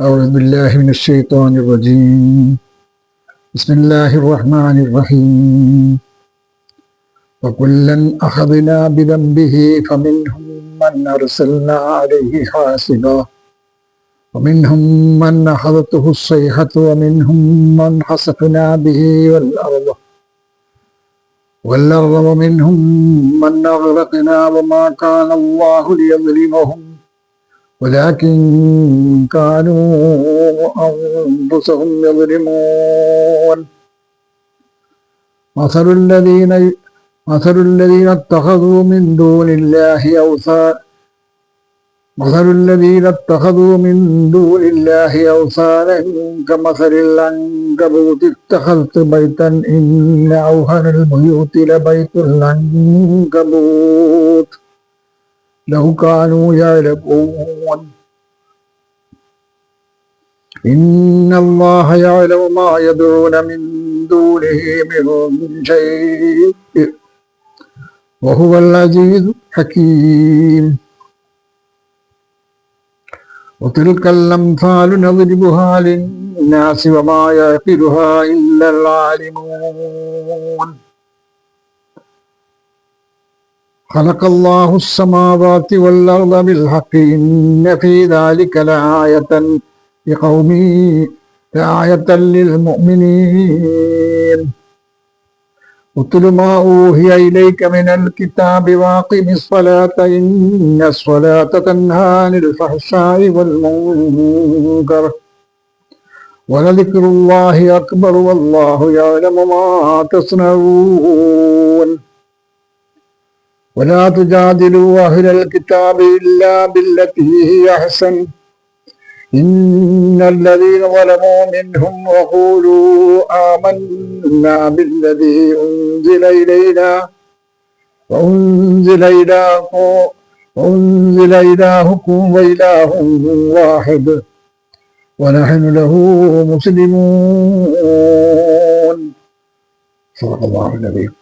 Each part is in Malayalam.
أعوذ بالله من الشيطان الرجيم. بسم الله الرحمن الرحيم. وكلا أخذنا بذنبه فمنهم من أرسلنا عليه حاسبا. ومنهم من أخذته الصيحة ومنهم من خسفنا به والأرض. والأرض ومنهم من أغرقنا وما كان الله ليظلمهم. ولكن كانوا أنفسهم يظلمون. مثل الذين مثل الذين اتخذوا من دون الله أوثان مثل الذين اتخذوا من دون الله أوثانا كمثل العنكبوت. اتخذت بيتا إن أوهن البيوت لبيت العنكبوت. لو كانوا يعلمون. إن الله يعلم ما يدعون من دونه من شيء. وهو العزيز الحكيم. وتلك الأمثال نضربها للناس وما يعقلها إلا العالمون. خلق الله السماوات والأرض بالحق إن في ذلك لآية لقوم لآية للمؤمنين. اتل ما أوهي إليك من الكتاب واقم الصلاة إن الصلاة تنهى عن الفحشاء والمنكر. ولذكر الله أكبر والله يعلم ما تصنعون. ولا تجادلوا أهل الكتاب إلا بالتي هي أحسن. إن الذين ظلموا منهم وقولوا آمنا بالذي أنزل إلينا وأنزل إلهكم وأنزل إلهكم وإله واحد ونحن له مسلمون. صدق الله العظيم.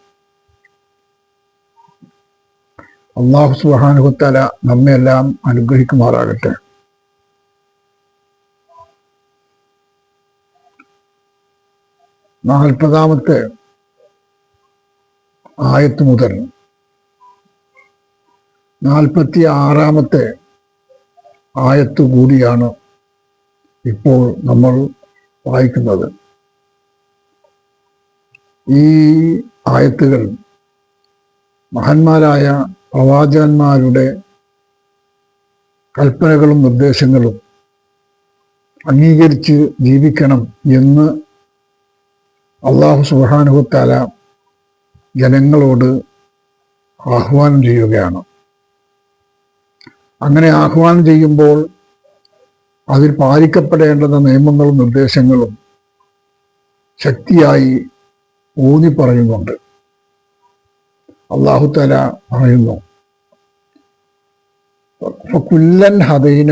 അള്ളാഹു സുബാനുഹുത്തല നമ്മയെല്ലാം അനുഗ്രഹിക്കുമാറാകട്ടെ. നാൽപ്പതാമത്തെ ആയത്ത് മുതൽ നാൽപ്പത്തി ആറാമത്തെ ആയത്ത് കൂടിയാണ് ഇപ്പോൾ നമ്മൾ വായിക്കുന്നത്. ഈ ആയത്തുകൾ മഹാന്മാരായ പ്രവാചകന്മാരുടെ കൽപ്പനകളും നിർദ്ദേശങ്ങളും അംഗീകരിച്ച് ജീവിക്കണം എന്ന് അള്ളാഹു സുബാനുഭത്താല ജനങ്ങളോട് ആഹ്വാനം ചെയ്യുകയാണ്. അങ്ങനെ ആഹ്വാനം ചെയ്യുമ്പോൾ അതിൽ പാലിക്കപ്പെടേണ്ടുന്ന നിയമങ്ങളും നിർദ്ദേശങ്ങളും ശക്തിയായി ഊന്നി പറയുന്നുണ്ട് അള്ളാഹുത്തല പറയുന്നു. കുല്ലൻ ഹദൈന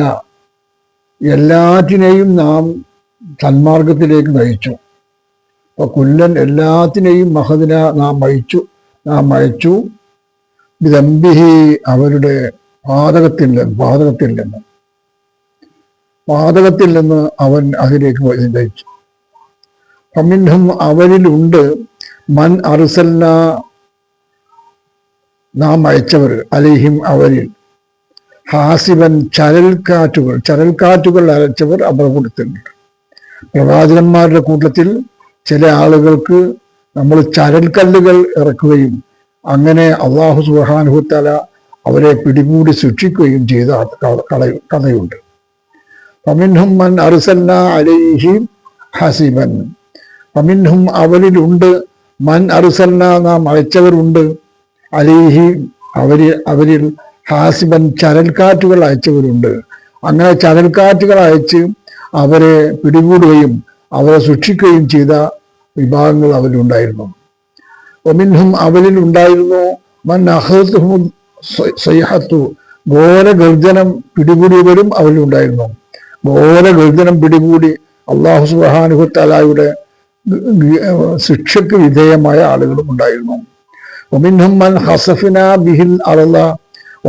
എല്ലാറ്റിനെയും നാം സന്മാർഗത്തിലേക്ക് നയിച്ചു. അപ്പൊ കുല്ലൻ എല്ലാത്തിനെയും മഹദിന നാം അയച്ചു നാം അയച്ചു വിതമ്പിഹി അവരുടെ പാതകത്തിൽ നിന്ന് പാതകത്തിൽ നിന്ന്. പാതകത്തിൽ നിന്ന് അവൻ അതിലേക്ക് നയിച്ചു ഫമിൻഹും അവരിലുണ്ട്. മൻ അറുസല്ല നാം അയച്ചവർ അലിഹിം അവരിൽ. ഹാസിബൻ ചരൽക്കാറ്റുകൾ ചരൽക്കാറ്റുകൾ അയച്ചവർ അവർ കൊടുത്തിട്ടുണ്ട്. പ്രവാചകന്മാരുടെ കൂട്ടത്തിൽ ചില ആളുകൾക്ക് നമ്മൾ ചരൽക്കല്ലുകൾ ഇറക്കുകയും അങ്ങനെ അള്ളാഹു സുഹാനുഹത്തല അവരെ പിടികൂടി ശിക്ഷിക്കുകയും ചെയ്ത കഥയുണ്ട്. പമിൻഹും മൻ അറുസല്ല അലൈഹി ഹസിബൻ. പമിൻഹും അവരിലുണ്ട്. മൻ അറുസല്ല നാം അയച്ചവരുണ്ട്. അലിഹി അവരിൽ അവരിൽ ഹാസിബൻ ചരൽക്കാറ്റുകൾ അയച്ചവരുണ്ട്. അങ്ങനെ ചരൽക്കാറ്റുകൾ അയച്ച് അവരെ പിടികൂടുകയും അവരെ സൂക്ഷിക്കുകയും ചെയ്ത വിഭാഗങ്ങൾ അവരിലുണ്ടായിരുന്നു. ഒമിൻഹും അവരിൽ ഉണ്ടായിരുന്നു. മൻ അഹത്തുഹും സൈഹത്തു. ഘോര ഗർജനം പിടികൂടിയവരും അവരിലുണ്ടായിരുന്നു. ഘോര ഗർജനം പിടികൂടി അള്ളാഹു സുബാനുഹത്തലായുടെ ശിക്ഷയ്ക്ക് വിധേയമായ ആളുകളും ഉണ്ടായിരുന്നു. ഒമിൻഹും മൻ ഹസഫിന ബിഹിൽ അറള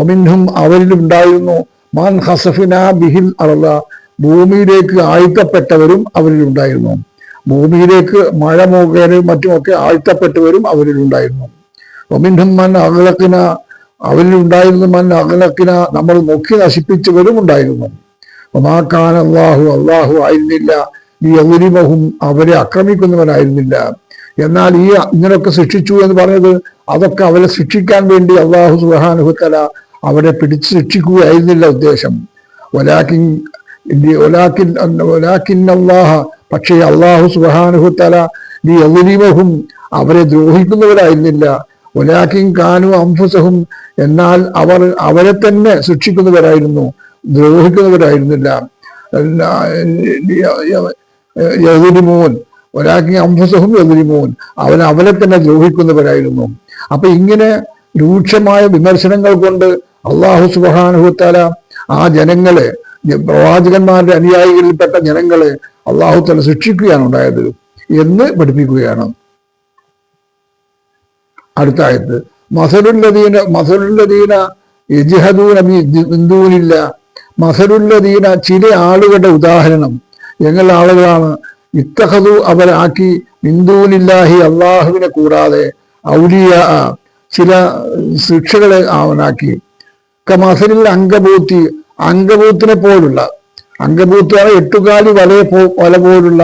ഒമിൻഹും മാൻ ഹസഫിന ബിഹിൽ അറള ഭൂമിയിലേക്ക് ആഴ്ത്തപ്പെട്ടവരും അവരിലുണ്ടായിരുന്നു ഭൂമിയിലേക്ക് മഴ മുഖേനയും മറ്റുമൊക്കെ ആഴ്ത്തപ്പെട്ടവരും അവരിലുണ്ടായിരുന്നു ഒമിൻഹും മൻ അകലക്കിന അവരിലുണ്ടായിരുന്നു മൻ അകലക്കിന നമ്മൾ നോക്കി നശിപ്പിച്ചവരും ഉണ്ടായിരുന്നു. ഒമാക്കാൻ അള്ളാഹു അള്ളാഹു ആയിരുന്നില്ല. ഈ എതിരിമഹും അവരെ ആക്രമിക്കുന്നവനായിരുന്നില്ല എന്നാൽ ഈ ഇങ്ങനെയൊക്കെ സൃഷ്ടിച്ചു എന്ന് പറഞ്ഞത് അതൊക്കെ അവരെ ശിക്ഷിക്കാൻ വേണ്ടി അള്ളാഹു സുഹാനുഹത്തല അവരെ പിടിച്ച് ശിക്ഷിക്കുകയായിരുന്നില്ല ഉദ്ദേശം ഒലാക്കിൻ ഒലാക്കിൻ ഒലാക്കിൻ അള്ളാഹ പക്ഷേ അള്ളാഹു സുഹാനുഹത്തല നീ എതിരിമഹും അവരെ ദ്രോഹിക്കുന്നവരായിരുന്നില്ല ഒലാക്കിൻ കാനു അംഫുസഹും എന്നാൽ അവർ അവരെ തന്നെ ശിക്ഷിക്കുന്നവരായിരുന്നു ദ്രോഹിക്കുന്നവരായിരുന്നില്ല എതിരിമോൻ ഒരാക്കി അംഫസഹും എതിരിമോൻ അവൻ അവരെ തന്നെ ദ്രോഹിക്കുന്നവരായിരുന്നു അപ്പൊ ഇങ്ങനെ രൂക്ഷമായ വിമർശനങ്ങൾ കൊണ്ട് അള്ളാഹു സുബാനുഹത്താല ആ ജനങ്ങളെ പ്രവാചകന്മാരുടെ അനുയായികളിൽപ്പെട്ട ജനങ്ങളെ അള്ളാഹു തല ശിക്ഷിക്കുകയാണ് ഉണ്ടായത് എന്ന് പഠിപ്പിക്കുകയാണ്. അടുത്ത ആയത്ത് മസലുല്ലദീന മസലുല്ലദീന യജിഹദൂന ബിന്ദൂനില്ല മസലുല്ലദീന ചില ആളുകളുടെ ഉദാഹരണം ഞങ്ങൾ ആളുകളാണ്. ഇത്തഹദു അവരാക്കി ബിന്ദൂനില്ലാഹി അള്ളാഹുവിനെ കൂടാതെ ഔലിയ ചില ശിക്ഷകളെ അവനാക്കി. കമാസരിൽ അങ്കബൂത്തി അങ്കബൂത്തിനെ പോലുള്ള അങ്കബൂത്താണ് എട്ടുകാലി വലയെ പോ വല പോലുള്ള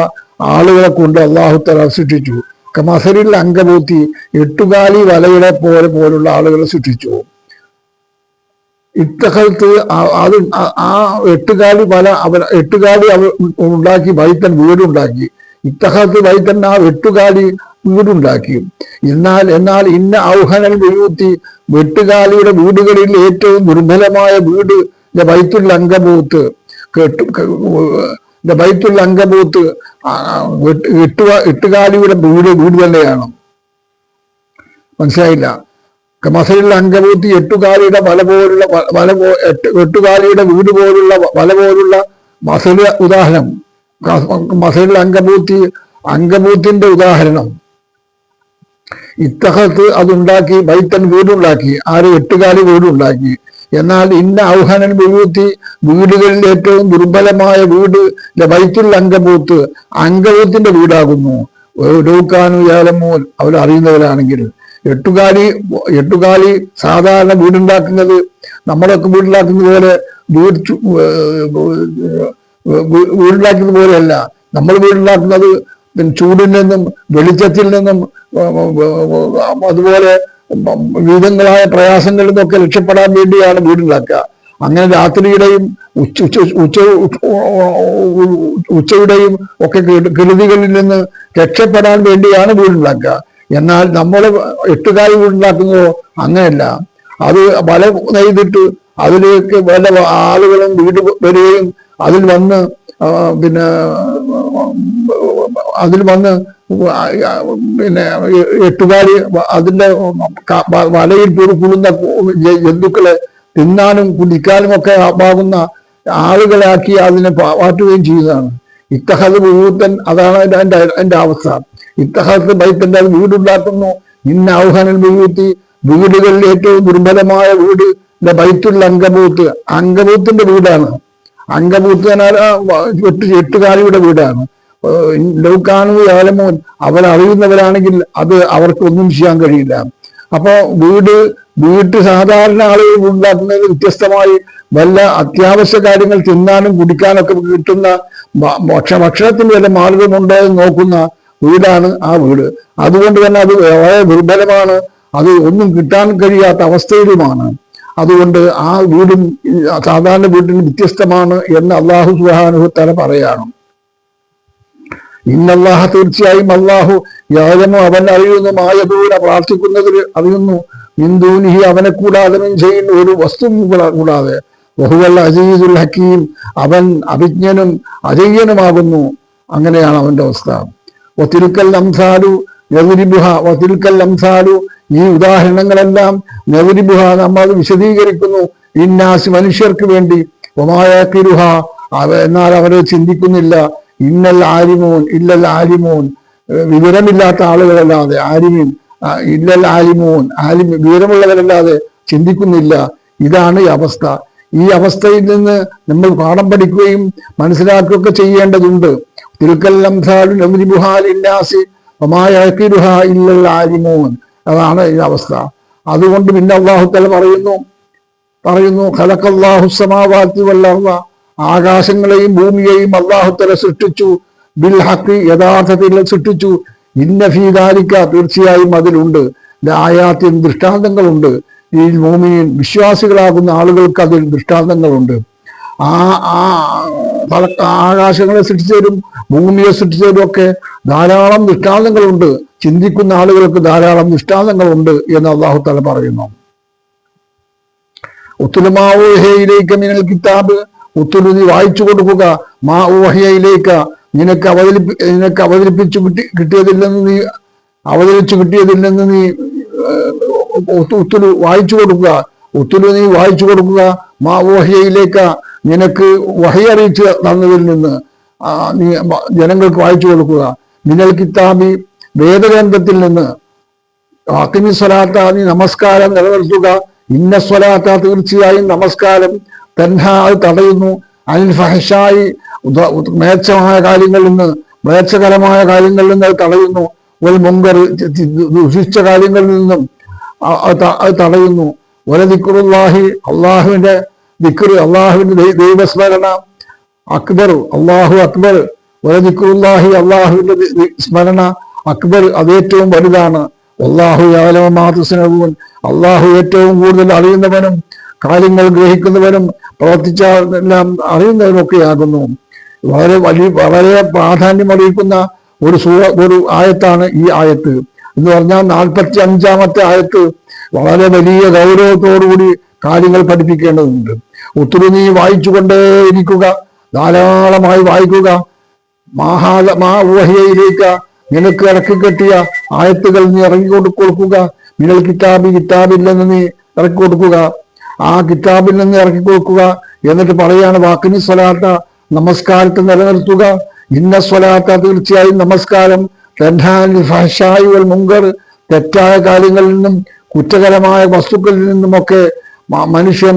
ആളുകളെ കൊണ്ട് അള്ളാഹു തല സൃഷ്ടിച്ചു. കമാസരിൽ അങ്കബൂത്തി എട്ടുകാലി വലയുടെ പോലെ പോലുള്ള ആളുകളെ സൃഷ്ടിച്ചു. ഇത്തകത്ത് അത് ആ എട്ടുകാലി വല അവ എട്ടുകാലി അവ ഉണ്ടാക്കി വൈത്തൻ വീടുണ്ടാക്കി. ഇത്തഹത്ത് വൈത്തൻ ആ എട്ടുകാലി വീടുണ്ടാക്കി എന്നാൽ എന്നാൽ ഇന്ന ഔഹനൽ വിഴുത്തി വെട്ടുകാലിയുടെ വീടുകളിൽ ഏറ്റവും ദുർബലമായ വീട് ബൈത്തുൽ അങ്കബൂത്ത് കെട്ടു ബൈത്തുൽ അങ്കബൂത്ത് ഇട്ടു എട്ടുകാലിയുടെ വീട് വീട് തന്നെയാണ്. മനസ്സിലായില്ല? മസലിൽ അങ്കബൂത്തി എട്ടുകാലിയുടെ വല പോലുള്ള വല എട്ടുകാലിയുടെ വീട് പോലുള്ള വല പോലുള്ള മസൽ ഉദാഹരണം. മസലിൽ അങ്കബൂത്തി അങ്കബൂത്തിന്റെ ഉദാഹരണം. ഇത്തഹത്ത് അതുണ്ടാക്കി ബൈത്തൻ വീടുണ്ടാക്കി ആര് എട്ടുകാലി വീടുണ്ടാക്കി. എന്നാൽ ഇന്ന ഔഹനൻ വിഭൂത്തി വീടുകളിൽ ഏറ്റവും ദുർബലമായ വീട് ബൈത്തുൽ അങ്കബൂത്ത് അങ്കബൂത്തിന്റെ വീടാകുന്നു. ഡൂക്കാനു ഏലമൂൽ അവർ അറിയുന്നവരാണെങ്കിൽ. എട്ടുകാലി എട്ടുകാലി സാധാരണ വീടുണ്ടാക്കുന്നത് നമ്മളൊക്കെ വീടുണ്ടാക്കുന്നത് പോലെ വീട് വീടുണ്ടാക്കുന്നത് പോലെയല്ല. നമ്മൾ വീടുണ്ടാക്കുന്നത് ചൂടിൽ നിന്നും വെളിച്ചത്തിൽ നിന്നും അതുപോലെ വിവിധങ്ങളായ പ്രയാസങ്ങളിൽ നിന്നൊക്കെ രക്ഷപ്പെടാൻ വേണ്ടിയാണ് വീടുണ്ടാക്കുക. അങ്ങനെ രാത്രിയുടെയും ഉച്ച ഉച്ച ഉച്ച ഉച്ചയുടെയും ഒക്കെ കെടുതികളിൽ നിന്ന് രക്ഷപ്പെടാൻ വേണ്ടിയാണ് വീടുണ്ടാക്കുക. എന്നാൽ നമ്മൾ എട്ടുകാലി വീടുണ്ടാക്കുന്നതോ അങ്ങനെയല്ല. അത് വല നെയ്തിട്ട് അതിലേക്ക് വല ആളുകളും വീട് വരികയും അതിൽ വന്ന് പിന്നെ അതിൽ വന്ന് പിന്നെ എട്ടുകാലി അതിന്റെ വലയിൽ കുളുന്ന ജന്തുക്കളെ തിന്നാനും കുടിക്കാനും ഒക്കെ ആകുന്ന ആളുകളാക്കി അതിനെ മാറ്റുകയും ചെയ്യുന്നതാണ്. ഇത്തഹത് ഭൂതൻ അതാണ് എന്റെ എന്റെ അവസ്ഥ. ഇത്തഹത്ത് ബൈത്തന്റെ അത് വീടുണ്ടാക്കുന്നു. ഇന്ന ആഹ്വാനൽ ഭൂത്തി വീടുകളിൽ ഏറ്റവും ദുർബലമായ വീട് ബൈത്തുള്ള അങ്കബൂത്ത്. അങ്കബൂത്തിന്റെ വീടാണ്. അങ്കബൂത്ത് എട്ട് എട്ടുകാലിയുടെ വീടാണ്. ലൗക്കാനു ഏലമോൻ അറിയുന്നവരാണെങ്കിൽ അത് അവർക്കൊന്നും ചെയ്യാൻ കഴിയില്ല. അപ്പോ വീട് വീട്ട് സാധാരണ ആളുകൾ ഉണ്ടാക്കുന്നത് വ്യത്യസ്തമായി വല്ല അത്യാവശ്യ കാര്യങ്ങൾ തിന്നാനും കുടിക്കാനൊക്കെ കിട്ടുന്ന ഭക്ഷ ഭക്ഷണത്തിന് വല്ല മാർഗമുണ്ടോ എന്ന് നോക്കുന്ന വീടാണ് ആ വീട്. അതുകൊണ്ട് തന്നെ അത് വളരെ ദുർബലമാണ്. അത് ഒന്നും കിട്ടാൻ കഴിയാത്ത അവസ്ഥയിലുമാണ്. അതുകൊണ്ട് ആ വീടും സാധാരണ വീട്ടിന് വ്യത്യസ്തമാണ് എന്ന് അള്ളാഹു സുഹാനുഭവത്തല തല പറയാണ്. ഇന്നല്ലാഹ തീർച്ചയായും അള്ളാഹു യാതമോ അവൻ അറിയുന്നു മായദൂര പ്രാർത്ഥിക്കുന്നതിൽ അറിയുന്നു. മിന്ദൂനിഹി അവനെ കൂടാതെ ചെയ്യുന്ന ഒരു വസ്തു കൂടാതെ. ബഹുവല്ല അജീസുൽ ഹക്കീം അവൻ അഭിജ്ഞനും അജയ്യനുമാകുന്നു. അങ്ങനെയാണ് അവന്റെ അവസ്ഥ. ഒത്തിരിക്കൽ അംസാലു നെവുരിബുഹ ഒത്തിരിക്കൽ അംസാലു ഈ ഉദാഹരണങ്ങളെല്ലാം നെവുരിബുഹ നമ്മൾ വിശദീകരിക്കുന്നു. ഇന്നാസ് മനുഷ്യർക്ക് വേണ്ടി. ഒമായാക്കിരുഹ എന്നാൽ അവരെ ചിന്തിക്കുന്നില്ല. ഇന്നൽ ആരിമോൻ ഇല്ലൽ ആരിമോൻ വിവരമില്ലാത്ത ആളുകളല്ലാതെ ആരിമീൻ ഇല്ലൽ ആലിമോൻ. ആരി വിവരമുള്ളവരല്ലാതെ ചിന്തിക്കുന്നില്ല. ഇതാണ് ഈ അവസ്ഥ. ഈ അവസ്ഥയിൽ നിന്ന് നമ്മൾ പാഠം പഠിക്കുകയും മനസ്സിലാക്കുകയൊക്കെ ചെയ്യേണ്ടതുണ്ട്. തിരുക്കല്ലം ഇല്ലൽ അതാണ് ഈ അവസ്ഥ. അതുകൊണ്ട് പിന്നെ അള്ളാഹുത്തല പറയുന്നു പറയുന്നു ഖലക്കല്ലാഹുസമാവാത്തി വല്ലാഹ ആകാശങ്ങളെയും ഭൂമിയെയും അള്ളാഹുത്തല സൃഷ്ടിച്ചു. ബിൽ ഹക്കി യഥാർത്ഥത്തിൽ സൃഷ്ടിച്ചു. ഇന്ന ഫീദാലിക്ക തീർച്ചയായും അതിലുണ്ട്. ആയാത്തിൽ ദൃഷ്ടാന്തങ്ങളുണ്ട്. ഈ ഭൂമിയിൽ വിശ്വാസികളാകുന്ന ആളുകൾക്ക് അതിൽ ദൃഷ്ടാന്തങ്ങളുണ്ട്. ആ ആ ആകാശങ്ങളെ സൃഷ്ടിച്ചവരും ഭൂമിയെ സൃഷ്ടിച്ചവരും ഒക്കെ ധാരാളം ദൃഷ്ടാന്തങ്ങളുണ്ട്. ചിന്തിക്കുന്ന ആളുകൾക്ക് ധാരാളം ദൃഷ്ടാന്തങ്ങളുണ്ട് എന്ന് അള്ളാഹു തല പറയുന്നു. ഉത്തുലുമാവോഹയിലേക്ക് മിനൽ കിതാബ് ഉത്തുലു നീ വായിച്ചു കൊടുക്കുക. മാ ഊഹയിലേക്ക് നിനക്ക് അവതരിപ്പി നിനക്ക് അവതരിപ്പിച്ചു കിട്ടി കിട്ടിയതില്ലെന്ന് നീ അവതരിച്ചു കിട്ടിയതില്ലെന്ന് നീ ഉത്തരവ് വായിച്ചു കൊടുക്കുക. ഉത്തരവ് നീ വായിച്ചു കൊടുക്കുക. മാ ഊഹയിലേക്ക് നിനക്ക് വഹയറിയിച്ച് തന്നതിൽ നിന്ന് നീ ജനങ്ങൾക്ക് വായിച്ചു കൊടുക്കുക. മിനൽ കിതാബി വേദഗ്രന്ഥത്തിൽ നിന്ന് ആക്കിമി സ്വലാത്ത നീ നമസ്കാരം നിലനിർത്തുക. ഇന്ന സ്വലാത്ത തീർച്ചയായും നമസ്കാരം. തൻഹ അത് തടയുന്നു. അനിൽ ഫഹഷായി മേച്ചമായ കാര്യങ്ങളിൽ നിന്ന് മേച്ചകരമായ കാര്യങ്ങളിൽ നിന്ന് അത് തടയുന്നു. ഒരു മുങ്കർ ദുഷിച്ച കാര്യങ്ങളിൽ നിന്നും അത് തടയുന്നു. ഒരു ദിക്കുറുല്ലാഹി അള്ളാഹുവിന്റെ ദിക്കുറ് അള്ളാഹുവിന്റെ ദൈവസ്മരണ. അക്ബർ അള്ളാഹു അക്ബർ. ഒരു ദിക്കുറുല്ലാഹി അള്ളാഹുവിന്റെ സ്മരണ. അക്ബർ അത് ഏറ്റവും വലുതാണ് അള്ളാഹു യാലമാതസ്നവും അള്ളാഹു ഏറ്റവും കൂടുതൽ അറിയുന്നവനും കാര്യങ്ങൾ ഗ്രഹിക്കുന്നവനും പ്രവർത്തിച്ചെല്ലാം അറിയുന്നതിനൊക്കെയാകുന്നു. വളരെ വലിയ വളരെ പ്രാധാന്യം അറിയിക്കുന്ന ഒരു സൂറ ഒരു ആയത്താണ് ഈ ആയത്ത്. എന്ന് പറഞ്ഞാൽ നാൽപ്പത്തി അഞ്ചാമത്തെ ആയത്ത് വളരെ വലിയ ഗൗരവത്തോടുകൂടി കാര്യങ്ങൾ പഠിപ്പിക്കേണ്ടതുണ്ട്. ഒത്തിരി നീ വായിച്ചുകൊണ്ടേ ഇരിക്കുക. ധാരാളമായി വായിക്കുക. മാഹാല മാ ഊഹയിലേക്ക് നിനക്ക് ഇറക്കി കെട്ടിയ ആയത്തുകൾ നീ ഇറങ്ങി കൊടുക്കുക മിനൽ കിതാബി കിതാബില്ലെന്ന് നീ ഇറക്കി കൊടുക്കുക. ആ കിതാബിൽ നിന്ന് ഇറക്കി കൊടുക്കുക എന്നിട്ട് പറയാണ് വാക്കിനി സ്വലാത്ത നമസ്കാരത്തെ നിലനിർത്തുക. ഇന്ന സ്വലാത്ത തീർച്ചയായും നമസ്കാരം ഫഹശായി മുങ്കർ തെറ്റായ കാര്യങ്ങളിൽ നിന്നും കുറ്റകരമായ വസ്തുക്കളിൽ നിന്നുമൊക്കെ മനുഷ്യൻ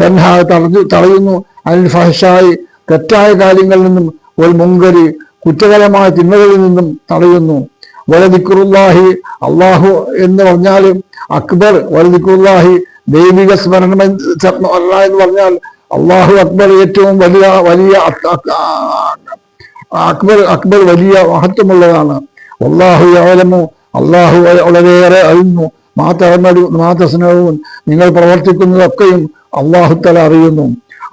തെൻഹ തടഞ്ഞു തടയുന്നു. അതിൽ ഫഹശായി തെറ്റായ കാര്യങ്ങളിൽ നിന്നും ഒരു മുങ്കരി കുറ്റകരമായ തിന്മകളിൽ നിന്നും തടയുന്നു. വലതിക്കുറുല്ലാഹി അള്ളാഹു എന്ന് പറഞ്ഞാൽ അക്ബർ വലദിക്കുറുല്ലാഹി ദൈവിക സ്മരണം എന്ന് എന്ന് പറഞ്ഞാൽ അള്ളാഹു അക്ബർ ഏറ്റവും വലിയ വലിയ അക്ബർ അക്ബർ വലിയ മഹത്വമുള്ളതാണ്. അള്ളാഹു യാലമു അള്ളാഹു വളരെയേറെ അറിയുന്നു. മാതമരു മാതസ്നവും നിങ്ങൾ പ്രവർത്തിക്കുന്നതൊക്കെയും അള്ളാഹുത്തല അറിയുന്നു.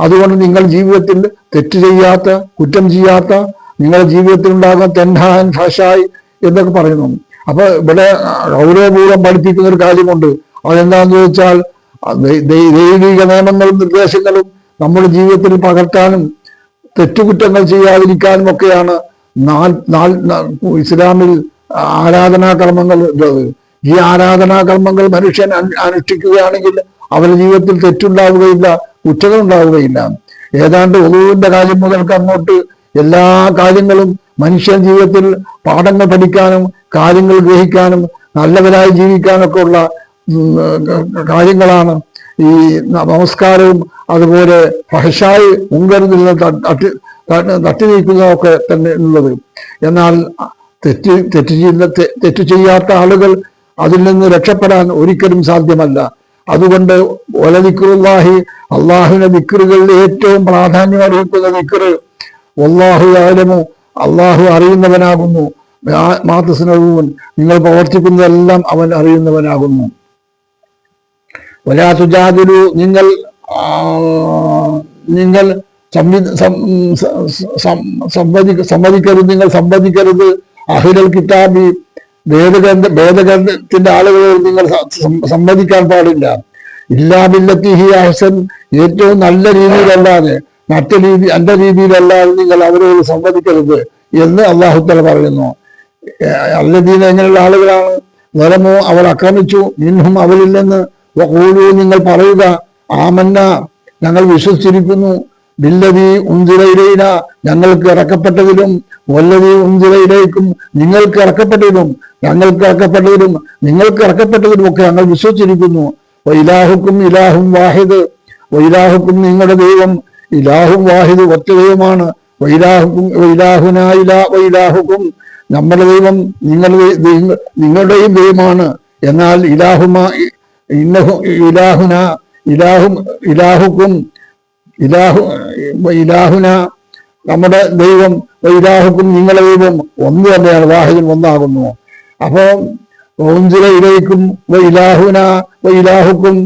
അതുകൊണ്ട് നിങ്ങൾ ജീവിതത്തിൽ തെറ്റ് ചെയ്യാത്ത കുറ്റം ചെയ്യാത്ത നിങ്ങളുടെ ജീവിതത്തിൽ ഉണ്ടാകുന്ന തെൻഹാൻ ഫഷായി എന്നൊക്കെ പറയുന്നു. അപ്പൊ ഇവിടെ ഗൗരവപൂർവം പഠിപ്പിക്കുന്ന ഒരു കാര്യമുണ്ട്. അതെന്താണെന്ന് ചോദിച്ചാൽ ദൈവിക നിയമങ്ങളും നിർദ്ദേശങ്ങളും നമ്മുടെ ജീവിതത്തിൽ പകർത്താനും തെറ്റുകുറ്റങ്ങൾ ചെയ്യാതിരിക്കാനും ഒക്കെയാണ് ഇസ്ലാമിൽ ആരാധനാകർമ്മങ്ങൾ ഉള്ളത്. ഈ ആരാധനാകർമ്മങ്ങൾ മനുഷ്യൻ അനു- അനുഷ്ഠിക്കുകയാണെങ്കിൽ അവരുടെ ജീവിതത്തിൽ തെറ്റുണ്ടാവുകയില്ല കുറ്റങ്ങൾ ഉണ്ടാവുകയില്ല ഏതാണ്ട് ഒതുവിന്റെ കാര്യം മുതൽക്ക് അങ്ങോട്ട് എല്ലാ കാര്യങ്ങളും മനുഷ്യൻ ജീവിതത്തിൽ പാഠങ്ങൾ പഠിക്കാനും കാര്യങ്ങൾ ഗ്രഹിക്കാനും നല്ലവരായി ജീവിക്കാനൊക്കെ ഉള്ള കാര്യങ്ങളാണ്. ഈ നമസ്കാരവും അതുപോലെ ഭഷായി മുൻകരുതിൽ നിന്ന് തട്ടി നീക്കുന്നതൊക്കെ തന്നെ ഉള്ളത്. എന്നാൽ തെറ്റ് തെറ്റ് ചെയ്യുന്ന തെറ്റ് ചെയ്യാത്ത ആളുകൾ അതിൽ നിന്ന് രക്ഷപ്പെടാൻ ഒരിക്കലും സാധ്യമല്ല. അതുകൊണ്ട് ഒലദിക്കുറുല്ലാഹി അള്ളാഹുവിന്റെ ദിക്കറുകളിൽ ഏറ്റവും പ്രാധാന്യം അറിയിക്കുന്ന ദിക്കറ് ഒല്ലാഹു ആലമു അള്ളാഹു അറിയുന്നവനാകുന്നു. മാതൃസ്നവും നിങ്ങൾ പ്രവർത്തിക്കുന്നതെല്ലാം അവൻ അറിയുന്നവനാകുന്നു. വലാതുജാതിരു നിങ്ങൾ നിങ്ങൾ സംവദി- സമ്മതിക്കരുത് നിങ്ങൾ സമ്മതിക്കരുത് അഹിരൽ കിതാബി വേദഗ്രന്ഥ വേദഗ്രന്ഥത്തിന്റെ ആളുകളോട് നിങ്ങൾ സമ്മതിക്കാൻ പാടില്ല. ഇല്ലാ ഹി അഹസൻ ഏറ്റവും നല്ല രീതിയിലല്ലാതെ മറ്റു രീതി നല്ല രീതിയിലല്ലാതെ നിങ്ങൾ അവരോട് സമ്മതിക്കരുത് എന്ന് അള്ളാഹുത്തല പറയുന്നു. അല്ലദീന എങ്ങനെയുള്ള ആളുകളാണ്. വരമോ അവർ ആക്രമിച്ചു. മിൻഹും അവരിൽ നിന്ന് വഖൂലു നിങ്ങൾ പറയുക ആമന്ന ഞങ്ങൾ വിശ്വസിച്ചിരിക്കുന്നു. ബില്ലവി ഉന്തിരയിലേന ഞങ്ങൾക്ക് ഇറക്കപ്പെട്ടതിലും വല്ലവി ഉന്തിരയിലേക്കും നിങ്ങൾക്ക് ഇറക്കപ്പെട്ടതിലും ഞങ്ങൾക്ക് ഇറക്കപ്പെട്ടതിലും നിങ്ങൾക്ക് ഇറക്കപ്പെട്ടതിലും ഒക്കെ ഞങ്ങൾ വിശ്വസിച്ചിരിക്കുന്നു. വൈലാഹുക്കും ഇലാഹും വാഹിദ് വൈലാഹുക്കും നിങ്ങളുടെ ദൈവം ഇലാഹും വാഹിദ് ഒറ്റ ദൈവമാണ്. വൈലാഹുക്കും വൈലാഹുന ഇലാ വൈലാഹുക്കും നമ്മുടെ ദൈവം നിങ്ങളുടെ നിങ്ങളുടെയും ദൈവമാണ്. എന്നാൽ ഇലാഹുമ ഇന്നഹു ഇലാഹുന ഇലാഹും ഇലാഹുക്കും ഇലാഹു ഇലാഹുന നമ്മുടെ ദൈവം ഇലാഹുക്കും നിങ്ങളുടെ ദൈവം ഒന്ന് തന്നെയാണ് വാഹിദും ഒന്നാകുന്നു. അപ്പോ ഇലയ്ക്കും ഇലാഹുന ഇലാഹുക്കും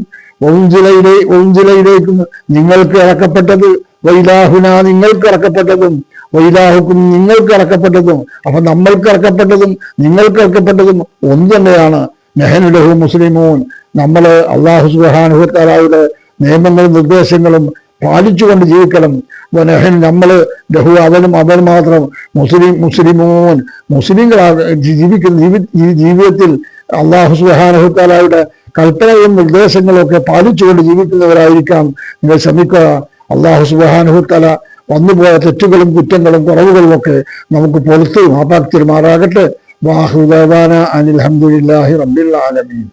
ഓഞ്ചിലയിലെ ഓഞ്ചിലയിലേക്കും നിങ്ങൾക്ക് ഇറക്കപ്പെട്ടത് വൈലാഹുന നിങ്ങൾക്ക് ഇറക്കപ്പെട്ടതും വൈലാഹുക്കും നിങ്ങൾക്ക് ഇറക്കപ്പെട്ടതും അപ്പൊ നമ്മൾക്ക് ഇറക്കപ്പെട്ടതും നിങ്ങൾക്ക് ഇറക്കപ്പെട്ടതും ഒന്ന് തന്നെയാണ്. നെഹനുലഹു മുസ്ലിമൂൻ. നമ്മൾ അള്ളാഹു സുബാനുഹത്താലായുടെ നിയമങ്ങളും നിർദ്ദേശങ്ങളും പാലിച്ചുകൊണ്ട് ജീവിക്കണം. നമ്മൾ ലഹു അവനും അവൻ മാത്രം. മുസ്ലിം മുസ്ലിമോൻ മുസ്ലിങ്ങളാണ് ജീവിക്കുന്ന ജീവിതത്തിൽ അള്ളാഹു സുബാനുഹത്താലായുടെ കൽപ്പനയും നിർദ്ദേശങ്ങളും ഒക്കെ പാലിച്ചുകൊണ്ട് ജീവിക്കുന്നവരായിരിക്കാം. നിങ്ങൾ ശ്രമിക്കുക. അള്ളാഹു സുബാനുഹത്തല വന്നുപോയ തെറ്റുകളും കുറ്റങ്ങളും കുറവുകളും ഒക്കെ നമുക്ക് പുറത്ത് മാപ്പാക്കി വാഹുദാന അനിൽ അഹമ്മദില്ലാഹി റബ്ബിൽ ആലമീൻ.